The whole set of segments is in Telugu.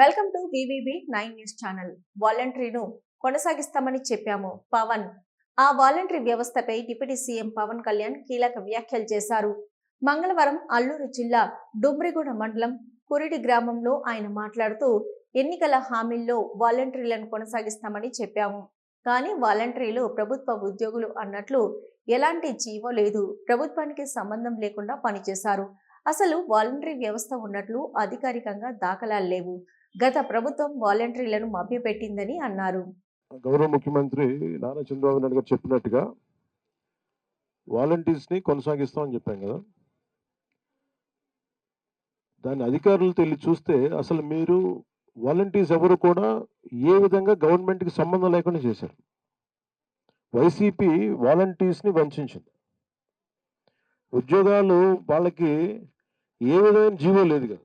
Welcome to VVB nine news channel వాలంటరీను కొనసాగిస్తామని చెప్పాము పవన్. ఆ వాలంటరీ వ్యవస్థపై డిప్యూటీ సీఎం పవన్ కళ్యాణ్ కీలక వ్యాఖ్యలు చేశారు. మంగళవారం అల్లూరు జిల్లా డుమ్రిగూడ మండలం కురిడి గ్రామంలో ఆయన మాట్లాడుతూ ఎన్నికల హామీల్లో వాలంటరీలను కొనసాగిస్తామని చెప్పాము. కానీ వాలంటరీలు ప్రభుత్వ ఉద్యోగులు అన్నట్లు ఎలాంటి జీవో లేదు ప్రభుత్వానికి సంబంధం లేకుండా పనిచేశారు. అసలు వాలంటరీ వ్యవస్థ ఉన్నట్లు అధికారికంగా దాఖలాలు లేవు. గత ప్రభుత్వం వాలంటరీలను మభ్యపెట్టిందని అన్నారు. గౌరవ ముఖ్యమంత్రి నారా చంద్రబాబు నాయుడు గారు చెప్పినట్టుగా వాలంటీర్స్ని కొనసాగిస్తామని చెప్పాం కదా. దాని అధికారులతో వెళ్ళి చూస్తే అసలు మీరు వాలంటీర్స్ ఎవరు కూడా ఏ విధంగా గవర్నమెంట్కి సంబంధం లేకుండా చేశారు. వైసీపీ వాలంటీర్స్ని వంచింది ఉద్యోగాలు వాళ్ళకి ఏ విధమైన జీవో లేదు కదా.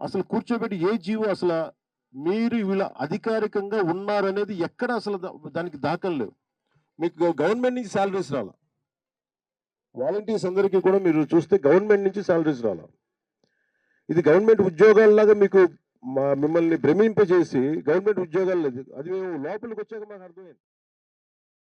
అసలు కూర్చోబెట్టి ఏ జీవో అసలు మీరు వీళ్ళ అధికారికంగా ఉన్నారనేది ఎక్కడ అసలు దా- దానికి దాఖలు లేవు. మీకు గవర్నమెంట్ నుంచి శాలరీస్ రాలా? వాలంటీర్స్ అందరికీ కూడా మీరు చూస్తే గవర్నమెంట్ నుంచి శాలరీస్ రాలా? ఇది గవర్నమెంట్ ఉద్యోగాల్లాగా మీకు మా మిమ్మల్ని భ్రమింపజేసి గవర్నమెంట్ ఉద్యోగాలు లేదు. అది మేము లోపలికి వచ్చాక మాకు అర్థమైంది.